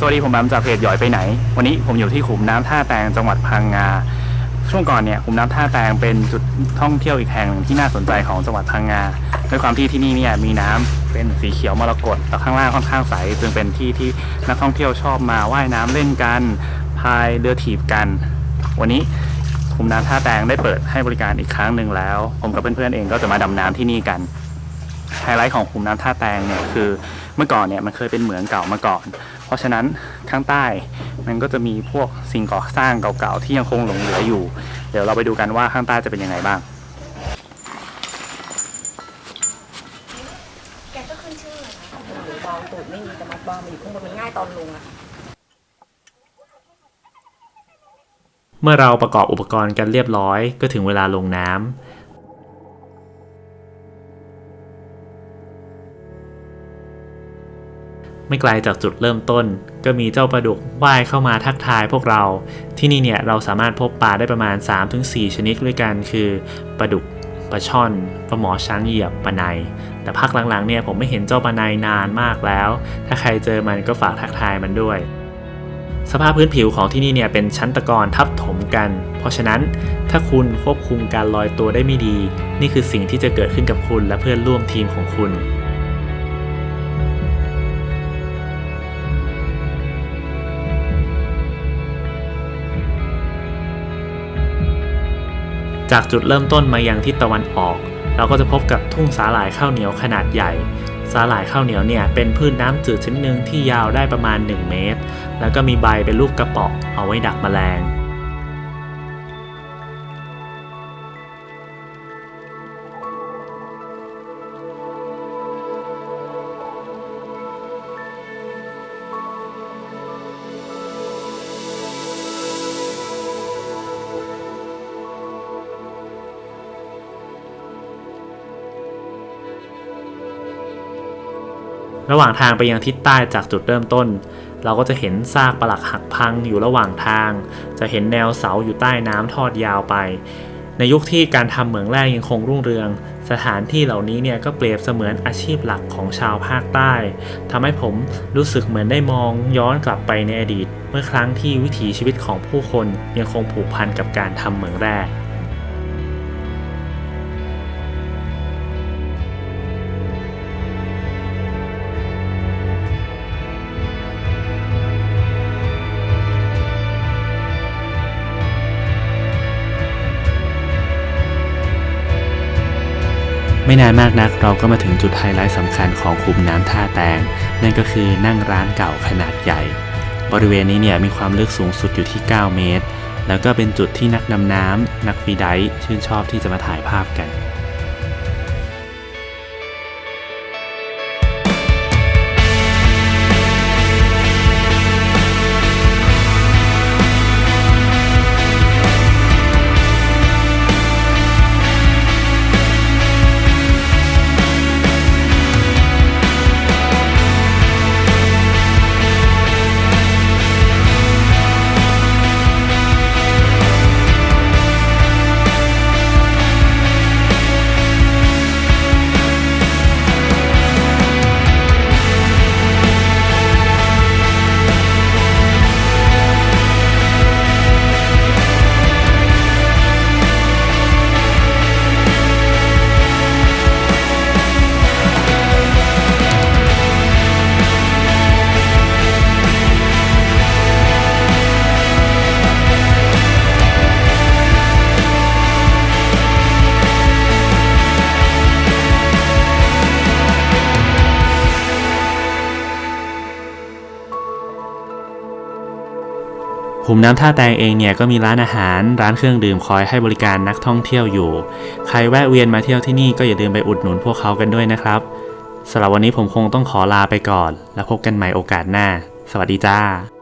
สวัสดีผมน้ำจากเพจหยอยไปไหน วันนี้ผมอยู่ที่ขุมน้ำท่าแตงจังหวัดพังงา ช่วงก่อนเนี่ยขุมน้ำท่าแตงเป็นจุดท่องเที่ยวอีกแห่งหนึ่งที่น่าสนใจของจังหวัดพังงาด้วยความที่ที่นี่เนี่ยมีน้ำเป็นสีเขียวมรกตแต่ข้างล่างค่อนข้างใสจึงเป็นที่ที่นักท่องเที่ยวชอบมาว่ายน้ำเล่นกันพายเรือถีบกัน วันนี้ขุมน้ำท่าแตงได้เปิดให้บริการอีกครั้งหนึ่งแล้ว ผมกับเพื่อนๆเองก็จะมาดำน้ำที่นี่กัน ไฮไลท์ของขุมน้ำท่าแตงเนี่ยคือเมื่อก่อนเนี่ยมันเคยเป็นเหมืองเก่ามาก่อน เพราะฉะนั้นข้างใต้มันก็จะมีพวกสิ่งก่อสร้างเก่าๆที่ยังคงหลงเหลืออยู่ เดี๋ยวเราไปดูกันว่าข้างใต้จะเป็นยังไงบ้างแกก็ขึ้นชื่อเลยนะหรือบอลตูดไม่มีแต่มัดบอลมาอยู่ข้างบนมันง่ายตอนลงอะเมื่อเราประกอบอุปกรณ์กันเรียบร้อย ก็ถึงเวลาลงน้ำ ไม่ไกลจากจุดเริ่มต้น ก็มีเจ้าปลาดุกว่ายเข้ามาทักทายพวกเรา ที่นี่เนี่ยเราสามารถพบปลาได้ประมาณ 3-4 ชนิดด้วยกัน คือปลาดุกปลาช่อนปลาหมอช้างเหยียบปลาใน แต่พักหลังๆเนี่ยผมไม่เห็นเจ้าปลาในนานมากแล้ว ถ้าใครเจอมันก็ฝากทักทายมันด้วย สภาพพื้นผิวของที่นี่เนี่ยเป็นชั้นตะกอนทับถมกัน เพราะฉะนั้นถ้าคุณควบคุมการลอยตัวได้ไม่ดี นี่คือสิ่งที่จะเกิดขึ้นกับคุณและเพื่อนร่วมทีมของคุณ จากจุดเริ่มต้นมายังทิศตะวันออก เราก็จะพบกับทุ่งสาหร่ายข้าวเหนียวขนาดใหญ่ สาหร่ายข้าวเหนียวเนี่ยเป็นพืชน้ำจืดชนิดหนึ่งที่ยาวได้ประมาณ 1 เมตร แล้วก็มีใบเป็นรูปกระป๋องเอาไว้ดักแมลง ระหว่างทางไปยังทิศใต้จากจุดเริ่มต้น เราก็จะเห็นซากปลักหักพังอยู่ระหว่างทาง จะเห็นแนวเสาอยู่ใต้น้ำทอดยาวไป ในยุคที่การทำเหมืองแร่ยังคงรุ่งเรือง สถานที่เหล่านี้เนี่ยก็เปรียบเสมือนอาชีพหลักของชาวภาคใต้ทำให้ผมรู้สึกเหมือนได้มองย้อนกลับไปในอดีต เมื่อครั้งที่วิถีชีวิตของผู้คนยังคงผูกพันกับการทำเหมืองแร่ ไม่นานมากนักเราก็มาถึงจุดไฮไลท์สำคัญของคุมน้ำท่าแตง นั่นก็คือนั่งร้านเก่าขนาดใหญ่ บริเวณนี้เนี่ยมีความลึกสูงสุดอยู่ที่ 9 เมตร แล้วก็เป็นจุดที่นักดำน้ำนักฟรีไดฟ์ชื่นชอบที่จะมาถ่ายภาพกัน หุมน้ำท่าแตงเองเนี่ยก็มีร้านอาหาร ร้านเครื่องดื่มคอยให้บริการนักท่องเที่ยวอยู่ ใครแวะเวียนมาเที่ยวที่นี่ก็อย่าลืมไปอุดหนุนพวกเขากันด้วยนะครับสำหรับวันนี้ผมคงต้องขอลาไปก่อน แล้วพบกันใหม่โอกาสหน้า สวัสดีจ้า